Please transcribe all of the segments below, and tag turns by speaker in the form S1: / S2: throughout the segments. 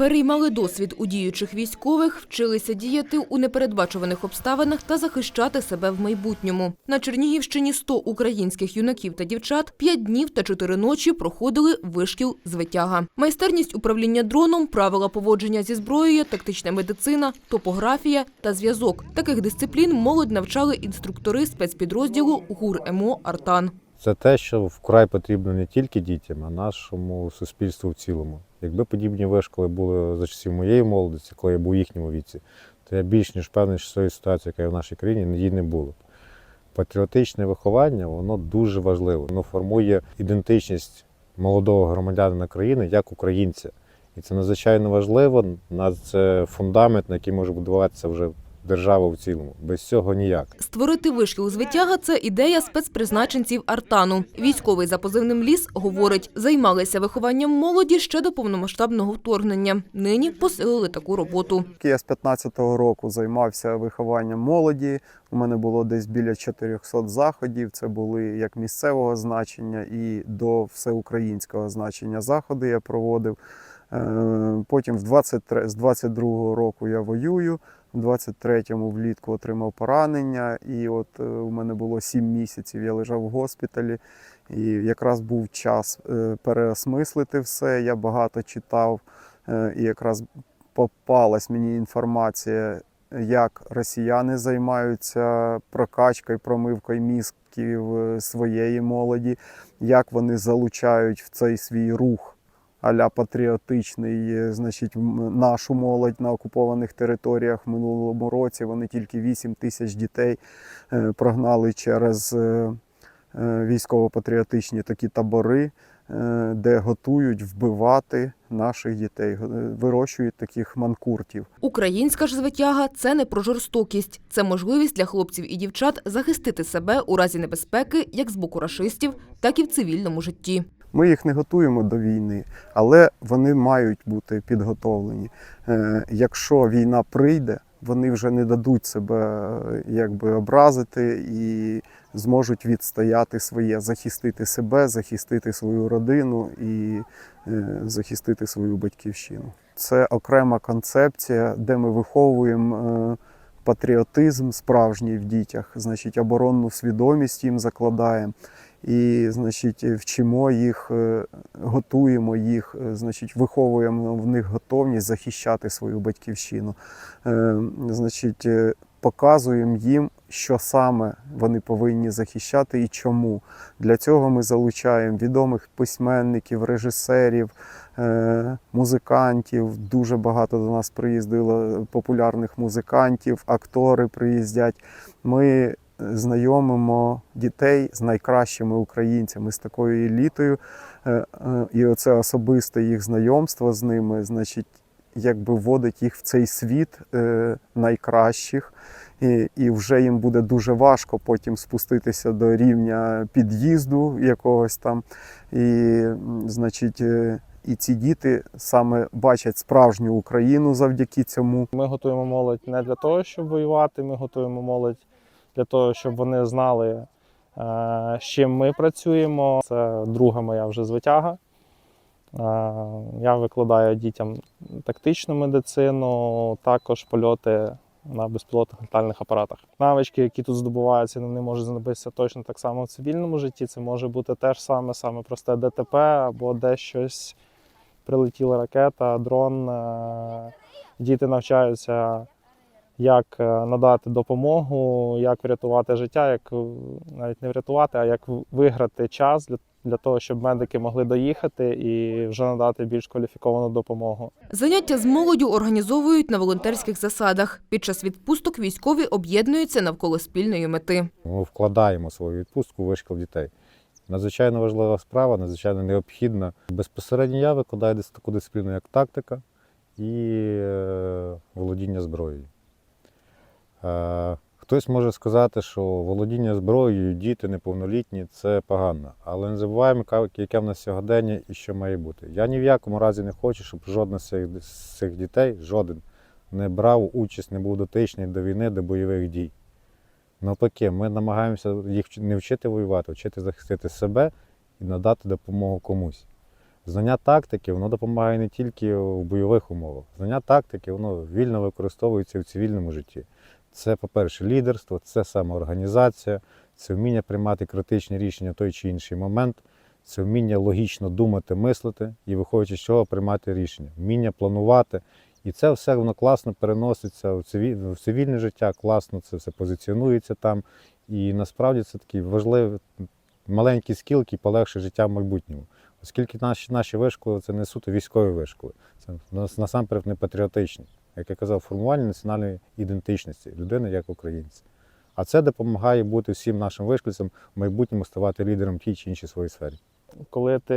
S1: переймали досвід у діючих військових, вчилися діяти у непередбачуваних обставинах та захищати себе в майбутньому. На Чернігівщині 100 українських юнаків та дівчат 5 днів та 4 ночі проходили вишкіл витяга. Майстерність управління дроном, правила поводження зі зброєю, тактична медицина, топографія та зв'язок. Таких дисциплін молодь навчали інструктори спецпідрозділу ГУР МО Артан.
S2: Це те, що вкрай потрібно не тільки дітям, а нашому суспільству в цілому. Якби подібні вишколи були за часів моєї молодості, коли я був у їхньому віці, то я більш ніж певний, що цієї ситуації, яка є в нашій країні, її не було. б. Патріотичне виховання воно дуже важливо. Воно формує ідентичність молодого громадянина країни як українця. І це надзвичайно важливо. На це фундамент, на який може будуватися вже держава в цілому. Без цього ніяк.
S1: Створити вишкіл з витяга – це ідея спецпризначенців Артану. Військовий за позивним «Ліс» говорить, займалися вихованням молоді ще до повномасштабного вторгнення. Нині посилили таку роботу.
S3: Я з 15-го року займався вихованням молоді. У мене було десь біля 400 заходів. Це були як місцевого значення і до всеукраїнського значення заходи я проводив. Е, Потім в 23, з 22-го року я воюю. В 23-му влітку отримав поранення, і от е, у мене було 7 місяців. Я лежав в госпіталі, і якраз був час е, переосмислити все. Я багато читав, е, і якраз попалась мені інформація, як росіяни займаються прокачкою, промивкою мізків своєї молоді, як вони залучають в цей свій рух аля патріотичний, е, значить, нашу молодь на окупованих територіях в минулому році. Вони тільки 8 тисяч дітей е, прогнали через е, військово-патріотичні такі табори, де готують вбивати наших дітей, вирощують таких манкуртів.
S1: Українська ж звитяга – це не про жорстокість. Це можливість для хлопців і дівчат захистити себе у разі небезпеки як з боку рашистів, так і в цивільному житті.
S3: Ми їх не готуємо до війни, але вони мають бути підготовлені. Е, Якщо війна прийде, вони вже не дадуть себе е, якби образити і зможуть відстояти своє, захистити себе, захистити свою родину і е, захистити свою батьківщину. Це окрема концепція, де ми виховуємо патріотизм справжній в дітях, значить, оборонну свідомість їм закладаємо. І, значить, вчимо їх, е, готуємо їх, е, значить, виховуємо в них готовність захищати свою батьківщину. Е, Значить, показуємо їм, що саме вони повинні захищати і чому. Для цього ми залучаємо відомих письменників, режисерів, музикантів. Дуже багато до нас приїздило популярних музикантів, актори приїздять. Ми знайомимо дітей з найкращими українцями, з такою елітою. Е, е, І оце особисте їх знайомство з ними, значить, якби вводить їх в цей світ е, найкращих. І, і вже їм буде дуже важко потім спуститися до рівня під'їзду якогось там. І, значить, і ці діти саме бачать справжню Україну завдяки цьому.
S4: Ми готуємо молодь не для того, щоб воювати. Ми готуємо молодь для того, щоб вони знали, е, з чим ми працюємо. Це друга моя вже звитяга. Е, Я викладаю дітям тактичну медицину, також польоти на безпілотних літальних апаратах. Навички, які тут здобуваються, вони можуть знадобитися точно так само в цивільному житті. Це може бути теж саме, саме просте ДТП або десь щось прилетіла ракета, дрон. Е, Діти навчаються, як е, надати допомогу, як врятувати життя, як е, навіть не врятувати, а як виграти час для, для того, щоб медики могли доїхати і вже надати більш кваліфіковану допомогу.
S1: Заняття з молоддю організовують на волонтерських засадах. Під час відпусток військові об'єднуються навколо спільної мети.
S2: Ми вкладаємо свою відпустку вишкіл дітей. Надзвичайно важлива справа, надзвичайно необхідна. Безпосередньо я викладаю десь таку дисципліну, як тактика і е, володіння зброєю. Е, Хтось може сказати, що володіння зброєю, діти неповнолітні це погано. Але не забуваємо, яке в нас сьогодення і що має бути. Я ні в якому разі не хочу, щоб жоден з цих, дітей, жоден, не брав участь, не був дотичний до війни, до бойових дій. Навпаки, ми намагаємося їх не вчити воювати, вчити захистити себе і надати допомогу комусь. Знання тактики воно допомагає не тільки у бойових умовах. Знання тактики воно вільно використовується в цивільному житті. Це, по-перше, лідерство, це самоорганізація, це вміння приймати критичні рішення в той чи інший момент, це вміння логічно думати, мислити і, виходячи з чого, приймати рішення, вміння планувати. І це все воно класно переноситься в цивільне життя, класно це все позиціонується там. І насправді це такий важливий маленький скіл, який полегшить життя в майбутньому. Оскільки наші, наші вишколи це не суто військові вишколи, це нас- насамперед не патріотичні, як я казав, формування національної ідентичності людини як українця. А це допомагає бути всім нашим вишкільцям в майбутньому ставати лідером тій чи іншій своїй сфері.
S4: Коли ти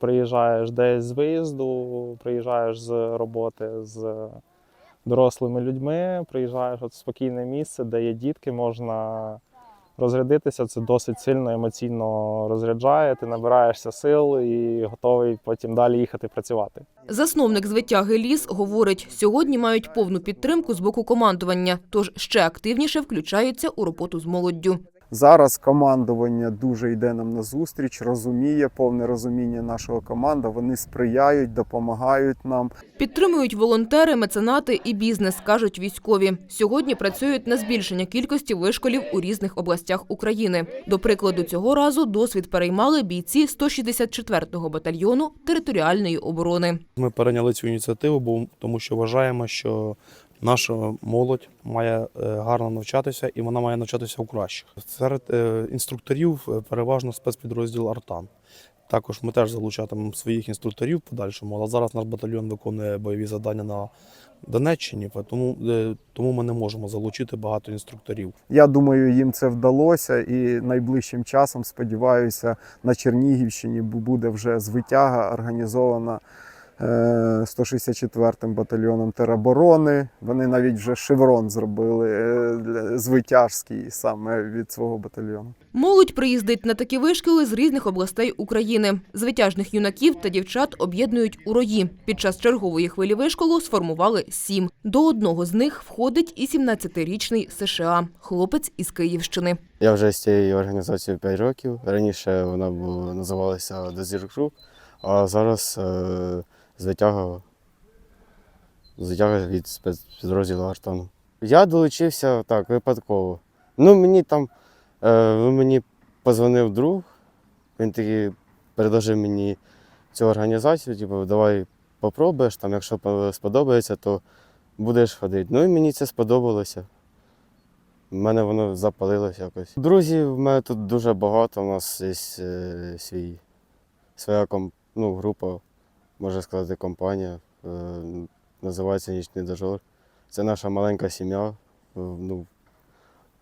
S4: приїжджаєш десь з виїзду, приїжджаєш з роботи з дорослими людьми, приїжджаєш от в спокійне місце, де є дітки, можна розрядитися. Це досить сильно емоційно розряджає. Ти набираєшся сил і готовий потім далі їхати працювати.
S1: Засновник звитяги ліс говорить, сьогодні мають повну підтримку з боку командування, тож ще активніше включаються у роботу з молоддю.
S3: Зараз командування дуже йде нам на зустріч, розуміє повне розуміння нашого команда. Вони сприяють, допомагають нам.
S1: Підтримують волонтери, меценати і бізнес, кажуть військові. Сьогодні працюють на збільшення кількості вишколів у різних областях України. До прикладу, цього разу досвід переймали бійці 164-го батальйону територіальної оборони.
S5: Ми перейняли цю ініціативу, бо тому що вважаємо, що наша молодь має е, гарно навчатися і вона має навчатися у кращих. Серед е, інструкторів е, переважно спецпідрозділ Артан. Також ми теж залучатимемо своїх інструкторів подальшому, але зараз наш батальйон виконує бойові завдання на Донеччині, тому, тому ми не можемо залучити багато інструкторів.
S3: Я думаю, їм це вдалося, і найближчим часом сподіваюся, на Чернігівщині буде вже звитяга організована е, 164-м батальйоном тероборони. Вони навіть вже шеврон зробили е, для- звитяжський саме від свого батальйону.
S1: Молодь приїздить на такі вишколи з різних областей України. Звитяжних юнаків та дівчат об'єднують у рої. Під час чергової хвилі вишколу сформували сім. До одного з них входить і 17-річний США, хлопець із Київщини.
S6: Я вже з цією організацією 5 років. Раніше вона називалася Desert Group, а зараз звитяга, звитяга від спецпідрозділу Артану. Я долучився так, випадково. Ну, мені там е, ну, мені позвонив друг, він такий предложив мені цю організацію, типу, давай попробуєш, там, якщо сподобається, то будеш ходити. Ну і мені це сподобалося. У мене воно запалилось якось. Друзів в мене тут дуже багато. У нас є е, свій, своя ну, група, можна сказати, компанія. Е, називається Нічний дожор. Це наша маленька сім'я. е, ну,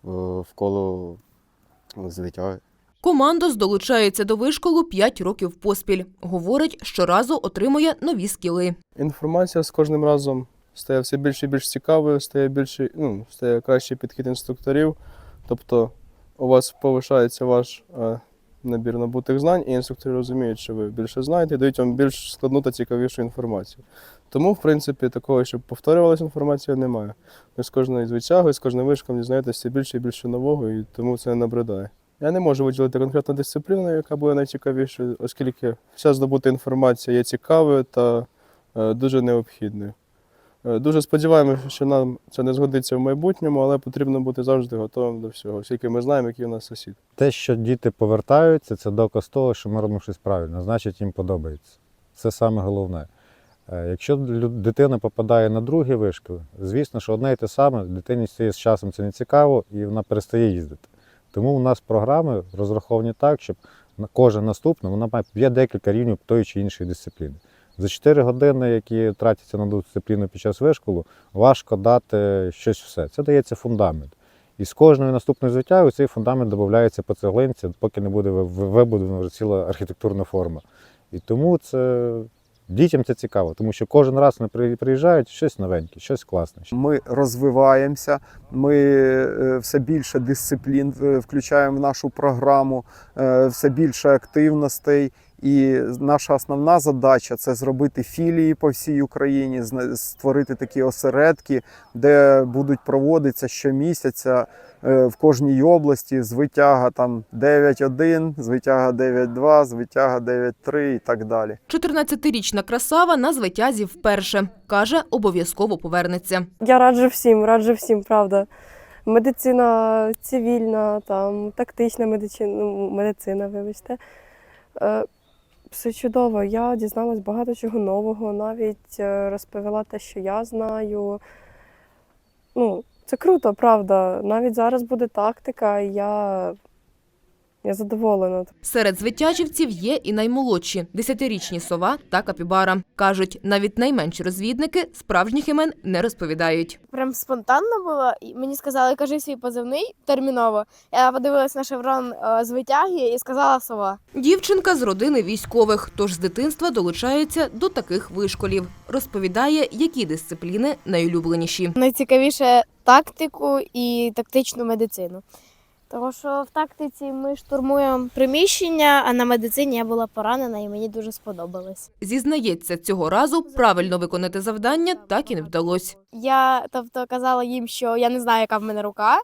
S6: в- вколо звитяги.
S1: Командос долучається до вишколу 5 років поспіль. Говорить, щоразу отримує нові скіли.
S7: Інформація з кожним разом стає все більше і більш цікавою, стає більше, ну, стає кращий підхід інструкторів. Тобто у вас повишається ваш е, набір набутих знань, і інструктори розуміють, що ви більше знаєте, і дають вам більш складну та цікавішу інформацію. Тому, в принципі, такого, щоб повторювалася інформація, немає. Ви з кожною звичагою, з кожним вишком дізнаєтеся більше і більше нового, і тому це не набридає. Я не можу виділити конкретну дисципліну, яка буде найцікавішою, оскільки вся здобута інформація є цікавою та е, дуже необхідною. Е, Дуже сподіваємося, що нам це не згодиться в майбутньому, але потрібно бути завжди готовим до всього, оскільки ми знаємо, який у нас сусід.
S2: Те, що діти повертаються, це доказ того, що ми робимо щось правильно, значить їм подобається. Це саме головне. Е, Якщо дитина попадає на другі вишки, звісно, що одне і те саме, дитині стає з часом це не цікаво і вона перестає їздити. Тому у нас програми розраховані так, щоб кожен наступний вона має декілька рівнів тої чи іншої дисципліни. За 4 години, які тратяться на дисципліну під час вишколу, важко дати щось все. Це дається фундамент. І з кожною наступною звитягою цей фундамент додається по цеглинці, поки не буде ви- ви- вибудована вже ціла архітектурна форма. І тому це дітям це цікаво, тому що кожен раз вони приїжджають щось новеньке, щось класне.
S3: Ми розвиваємося, ми е, все більше дисциплін е, включаємо в нашу програму, е, все більше активностей. І наша основна задача це зробити філії по всій Україні, створити такі осередки, де будуть проводитися щомісяця е, в кожній області звитяга там 9-1, звитяга 9-2, звитяга 9-3 і так далі.
S1: 14-річна красава на звитязі вперше. Каже, обов'язково повернеться.
S8: Я раджу всім, раджу всім, правда. Медицина цивільна, там, тактична медицина, ну, медицина, вибачте. Все чудово. Я дізналась багато чого нового, навіть е, розповіла те, що я знаю. Ну, це круто, правда. Навіть зараз буде тактика, я, я задоволена.
S1: Серед звитяжівців є і наймолодші – 10-річні сова та капібара. Кажуть, навіть найменші розвідники справжніх імен не розповідають.
S9: прям спонтанно було. І Мені сказали, кажи свій позивний терміново. Я подивилась на шеврон е, з витяги і сказала сова.
S1: Дівчинка з родини військових, тож з дитинства долучається до таких вишколів. Розповідає, які дисципліни найулюбленіші.
S9: Найцікавіше тактику і тактичну медицину. Тому що в тактиці ми штурмуємо приміщення, а на медицині я була поранена і мені дуже сподобалось.
S1: Зізнається, цього разу правильно виконати завдання так і не вдалося.
S9: Я тобто казала їм, що я не знаю, яка в мене рука.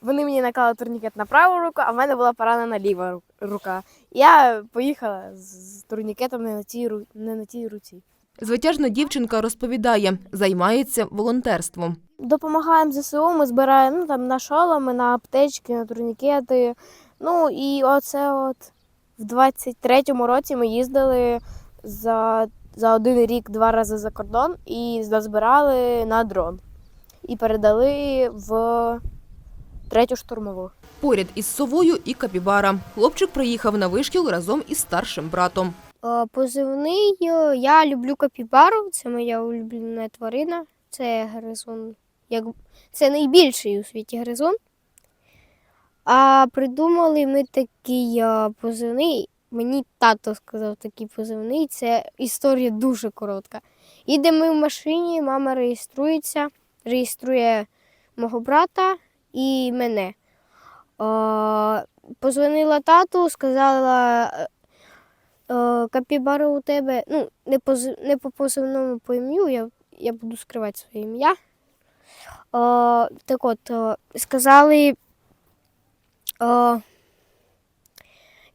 S9: Вони мені наклали турнікет на праву руку, а в мене була поранена ліва рука. Я поїхала з турнікетом не на тій не на тій руці.
S1: Звитяжна дівчинка розповідає, займається волонтерством.
S9: Допомагаємо ЗСУ, ми збираємо ну, там, на шоломи, на аптечки, на турнікети. Ну і оце от в 23-му році ми їздили за, за один рік два рази за кордон і назбирали на дрон. І передали в третю штурмову.
S1: Поряд із совою і капібара. Хлопчик приїхав на вишкіл разом із старшим братом.
S10: Е, Позивний е, я люблю капібару, це моя улюблена тварина. Це гризун. Як... Це найбільший у світі гризун. А придумали ми такий е, позивний. Мені тато сказав такий позивний. Це історія дуже коротка. Їдемо ми в машині, мама реєструється, реєструє мого брата і мене. Позвонила тату, сказала. Е, Капібара у тебе, ну, не по, не по позивному по ім'ю, я, я буду скривати своє ім'я. Е, так от, е, сказали, е,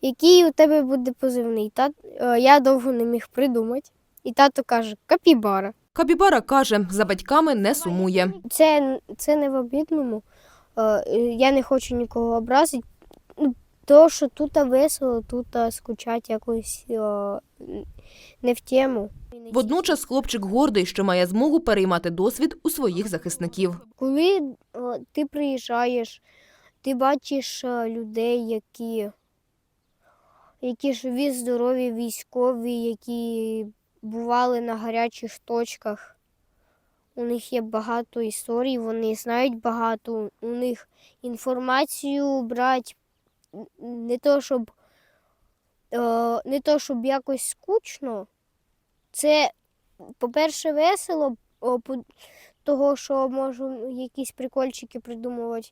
S10: який у тебе буде позивний. Тат, е, я довго не міг придумати. І тато каже, капібара.
S1: Капібара каже, за батьками не сумує.
S10: Це, це не в обідному. Я не хочу нікого образити. То, що тут весело, тут скучать якось е, не в тему.
S1: Водночас хлопчик гордий, що має змогу переймати досвід у своїх захисників.
S10: Коли е, ти приїжджаєш, ти бачиш е, людей, які, які живі, здорові, військові, які бували на гарячих точках. У них є багато історій, вони знають багато, у них інформацію брати не то, щоб, е, не то, щоб якось скучно. Це, по-перше, весело, того, що можу якісь прикольчики придумувати.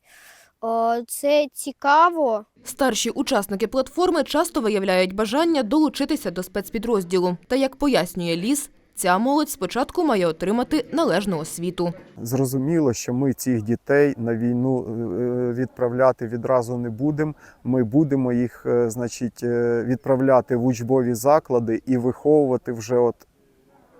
S10: Це цікаво.
S1: Старші учасники платформи часто виявляють бажання долучитися до спецпідрозділу. Та як пояснює ліс, ця молодь спочатку має отримати належну освіту.
S3: Зрозуміло, що ми цих дітей на війну е, відправляти відразу не будемо. Ми будемо їх, е, значить, е, відправляти в учбові заклади і виховувати вже от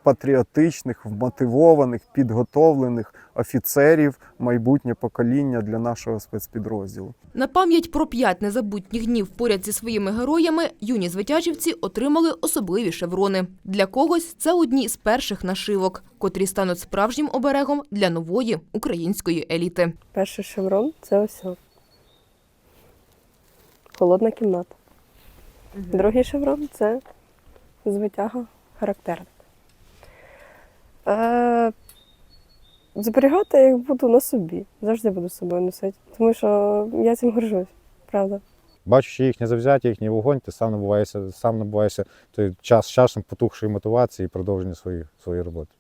S3: патріотичних, вмотивованих, підготовлених офіцерів, майбутнє покоління для нашого спецпідрозділу.
S1: На пам'ять про п'ять незабутніх днів поряд зі своїми героями юні звитяжівці отримали особливі шеврони. Для когось це одні з перших нашивок, котрі стануть справжнім оберегом для нової української еліти.
S8: Перший шеврон це ось. Холодна кімната. Другий шеврон це звитяга характерник. Е, зберігати їх буду на собі. Завжди буду з собою носити. Тому що я цим горжусь, правда.
S2: Бачучи їхнє завзяття, їхній вогонь, ти сам набуваєшся, сам набуваєшся той час з часом потухшої мотивації і продовження своєї, своєї роботи.